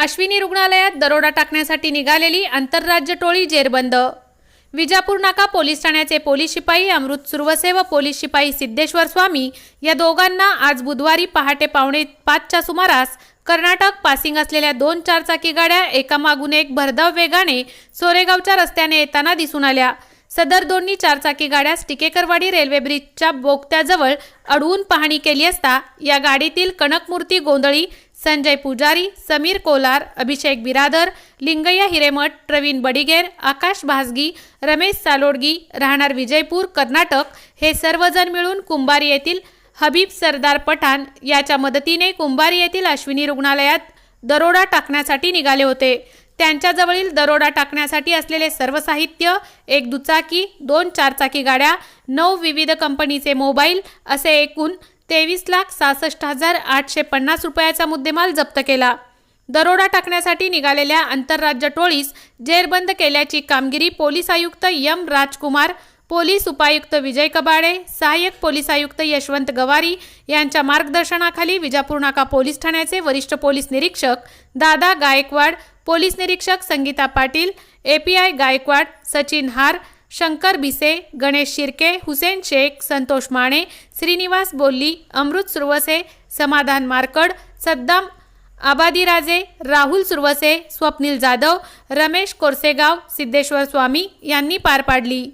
अश्विनी रुग्णालयात दरोडा टाकण्यासाठी निघालेली आंतरराज्य टोळी जेरबंद विजापूर नाका पोलीस ठाण्याचे पोलीस शिपाई अमृत सुरवसे व पोलीस शिपाई सिद्धेश्वर स्वामी या दोघांना आज बुधवारी पहाटे पावणे पाचच्या सुमारास कर्नाटक पासिंग असलेल्या दोन चारचाकी गाड्या एकामागून एक भरधाव वेगाने सोरेगावच्या रस्त्याने येताना दिसून आल्या. सदर दोन्ही चारचाकी गाड्यास टिकेकरवाडी रेल्वे ब्रिजच्या बोगत्याजवळ अडवून पाहणी केली असता या गाडीतील कनकमूर्ती गोंधळी संजय पुजारी समीर कोलार अभिषेक बिरादर लिंगय्या हिरेमठ प्रवीण बडिगेर आकाश भासगी रमेश सालोडगी राहणार विजयपूर कर्नाटक हे सर्वजण मिळून कुंभारी येथील हबीब सरदार पठाण याच्या मदतीने कुंभारी येथील अश्विनी रुग्णालयात दरोडा टाकण्यासाठी निघाले होते त्यांच्याजवळील दरोडा टाकण्यासाठी असलेले सर्व साहित्य एक दुचाकी दोन चारचाकी गाड्या नऊ विविध कंपनीचे मोबाईल असे एकूण तेवीस लाख सहासष्ट हजार आठशे पन्नास रुपयाचा मुद्देमाल जप्त केला. दरोडा टाकण्यासाठी निघालेल्या आंतरराज्य टोळीस जेरबंद केल्याची कामगिरी पोलीस आयुक्त यम राजकुमार पोलीस उपायुक्त विजय कबाडे सहाय्यक पोलीस आयुक्त यशवंत गवारी यांच्या मार्गदर्शनाखाली विजापूर नाका पोलीस ठाण्याचे वरिष्ठ पोलीस निरीक्षक दादा गायकवाड पोलीस निरीक्षक संगीता पाटील एपीआय गायकवाड सचिन हार शंकर भिसे गणेश शिर्के हुसेन शेख संतोष माने श्रीनिवास बोल्ली अमृत सुरवसे समाधान मारकड सद्दाम आबादीराजे राहुल सुरवसे स्वप्नील जाधव रमेश कोरसेगाव सिद्धेश्वर स्वामी यांनी पार पाडली.